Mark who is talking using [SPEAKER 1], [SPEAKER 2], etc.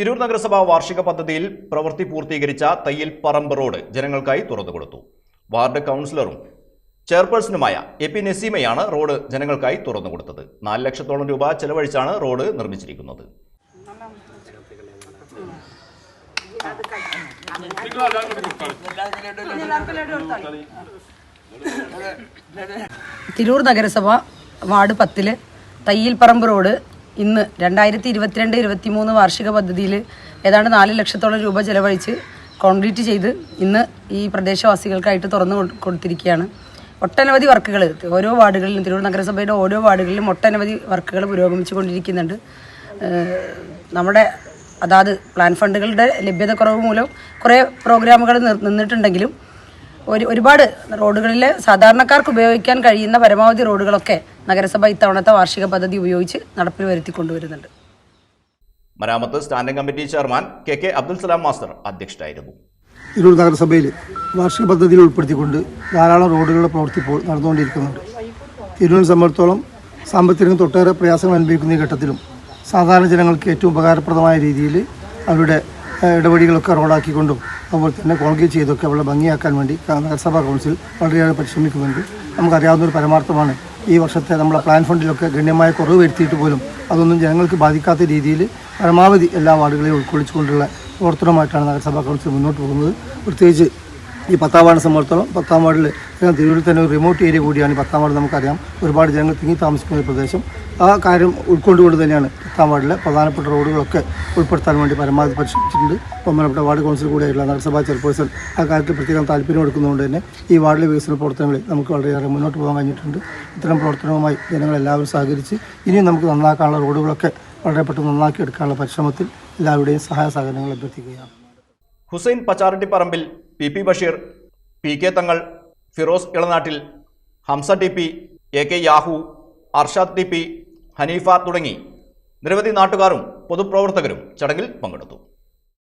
[SPEAKER 1] തിരൂർ നഗരസഭ വാർഷിക പദ്ധതിയിൽ പ്രവൃത്തി പൂർത്തീകരിച്ച തയ്യിൽ പറമ്പ് റോഡ് ജനങ്ങൾക്കായി തുറന്നുകൊടുത്തു വാർഡ് കൗൺസിലറും ചെയർപേഴ്സണുമായ എ പി നസീമയാണ് റോഡ് ജനങ്ങൾക്കായി തുറന്നുകൊടുത്തത് നാല് ലക്ഷത്തോളം രൂപ ചെലവഴിച്ചാണ് റോഡ് നിർമ്മിച്ചിരിക്കുന്നത്.
[SPEAKER 2] തിരൂർ നഗരസഭ വാർഡ് പത്തിൽ തയ്യിൽപ്പറമ്പ് റോഡ് ഇന്ന് രണ്ടായിരത്തി ഇരുപത്തിരണ്ട് ഇരുപത്തിമൂന്ന് വാർഷിക പദ്ധതിയിൽ ഏതാണ്ട് നാല് ലക്ഷത്തോളം രൂപ ചെലവഴിച്ച് കോൺക്രീറ്റ് ചെയ്ത് ഇന്ന് ഈ പ്രദേശവാസികൾക്കായിട്ട് തുറന്നു കൊടു- കൊടുത്തിരിക്കുകയാണ്. ഒട്ടനവധി വർക്കുകൾ ഓരോ വാർഡുകളിലും തിരൂർ നഗരസഭയുടെ ഓരോ വാർഡുകളിലും ഒട്ടനവധി വർക്കുകൾ പുരോഗമിച്ചു കൊണ്ടിരിക്കുന്നുണ്ട്. നമ്മുടെ അതാത് പ്ലാൻ ഫണ്ടുകളുടെ ലഭ്യതക്കുറവ് മൂലം കുറേ പ്രോഗ്രാമുകൾ നിന്നിട്ടുണ്ടെങ്കിലും ഒരു ഒരുപാട് റോഡുകളിൽ സാധാരണക്കാർക്ക് ഉപയോഗിക്കാൻ കഴിയുന്ന പരമാവധി റോഡുകളൊക്കെ നഗരസഭ ഇത്തവണത്തെ വാർഷിക പദ്ധതി ഉപയോഗിച്ച് നടപ്പിൽ വരുത്തി കൊണ്ടുവരുന്നുണ്ട്.
[SPEAKER 1] മരാമത്ത് standing committee chairman K K Abdul Salam master അധ്യക്ഷനായിരുന്നു.
[SPEAKER 3] തിരൂർ നഗരസഭയിൽ വാർഷിക പദ്ധതിയിൽ ഉൾപ്പെടുത്തിക്കൊണ്ട് ധാരാളം റോഡുകളുടെ പ്രവൃത്തി ഇപ്പോൾ നടന്നുകൊണ്ടിരിക്കുന്നുണ്ട്. തിരൂരിനെ സംബന്ധിച്ചോളം സാമ്പത്തിക രംഗത്ത് ഒട്ടേറെ പ്രയാസങ്ങൾ അനുഭവിക്കുന്ന ഈ ഘട്ടത്തിലും സാധാരണ ജനങ്ങൾക്ക് ഏറ്റവും ഉപകാരപ്രദമായ രീതിയിൽ അവരുടെ ഇടപെടികളൊക്കെ റോഡാക്കിക്കൊണ്ടും അതുപോലെ തന്നെ കോൺക്രീറ്റ് ചെയ്തൊക്കെ അവളെ ഭംഗിയാക്കാൻ വേണ്ടി നഗരസഭാ കൗൺസിൽ വളരെയേറെ പരിശ്രമിക്കുന്നുണ്ട്. നമുക്കറിയാവുന്ന ഒരു പരമാർത്ഥമാണ് ഈ വർഷത്തെ നമ്മുടെ പ്ലാൻ ഫണ്ടിലൊക്കെ ഗണ്യമായ കുറവ് വരുത്തിയിട്ട് പോലും അതൊന്നും ജനങ്ങൾക്ക് ബാധിക്കാത്ത രീതിയിൽ പരമാവധി എല്ലാ വാർഡുകളെയും ഉൾക്കൊള്ളിച്ചുകൊണ്ടുള്ള പ്രവർത്തനമായിട്ടാണ് നഗരസഭാ കൗൺസിൽ മുന്നോട്ട് പോകുന്നത്. പ്രത്യേകിച്ച് ഈ പത്താം വാർഡിനെ സംബന്ധിച്ചോളം പത്താം വാർഡിൽ തിരുവനന്തപുരത്ത് തന്നെ ഒരു റിമോട്ട് ഏരിയ കൂടിയാണ് ഈ പത്താം വാർഡ് നമുക്കറിയാം. ഒരുപാട് ജനങ്ങൾ തിങ്ങി താമസിക്കുന്ന ഒരു പ്രദേശം. ആ കാര്യം ഉൾക്കൊണ്ടുകൊണ്ട് തന്നെയാണ് പത്താം വാർഡിലെ പ്രധാനപ്പെട്ട റോഡുകളൊക്കെ ഉൾപ്പെടുത്താൻ വേണ്ടി പരമാവധി പരിശ്രമിച്ചിട്ടുണ്ട്. ബഹുമാനപ്പെട്ട വാർഡ് കൗൺസിൽ കൂടിയായിട്ടുള്ള നഗരസഭാ ചെയർപേഴ്സൺ ആ കാര്യത്തിൽ പ്രത്യേകം താല്പര്യം എടുക്കുന്നതുകൊണ്ട് തന്നെ ഈ വാർഡിലെ വികസന പ്രവർത്തനങ്ങളിൽ നമുക്ക് വളരെയേറെ മുന്നോട്ട് പോകാൻ കഴിഞ്ഞിട്ടുണ്ട്. ഇത്തരം പ്രവർത്തനവുമായി ജനങ്ങളെല്ലാവരും സഹകരിച്ച് ഇനിയും നമുക്ക് നന്നാക്കാനുള്ള റോഡുകളൊക്കെ വളരെ പെട്ടെന്ന് നന്നാക്കി എടുക്കാനുള്ള പരിശ്രമത്തിൽ എല്ലാവരുടെയും സഹായ സഹകരണങ്ങൾ അഭ്യർത്ഥിക്കുകയാണ്.
[SPEAKER 1] Hussain പച്ചാരട്ടിപ്പറമ്പിൽ P P Basheer P K Thangal Firoz ഇളനാട്ടിൽ Hamza T P A K Yahu Arshad T P Haneefa തുടങ്ങി. നിരവധി നാട്ടുകാരും പൊതുപ്രവർത്തകരും ചടങ്ങിൽ പങ്കെടുത്തു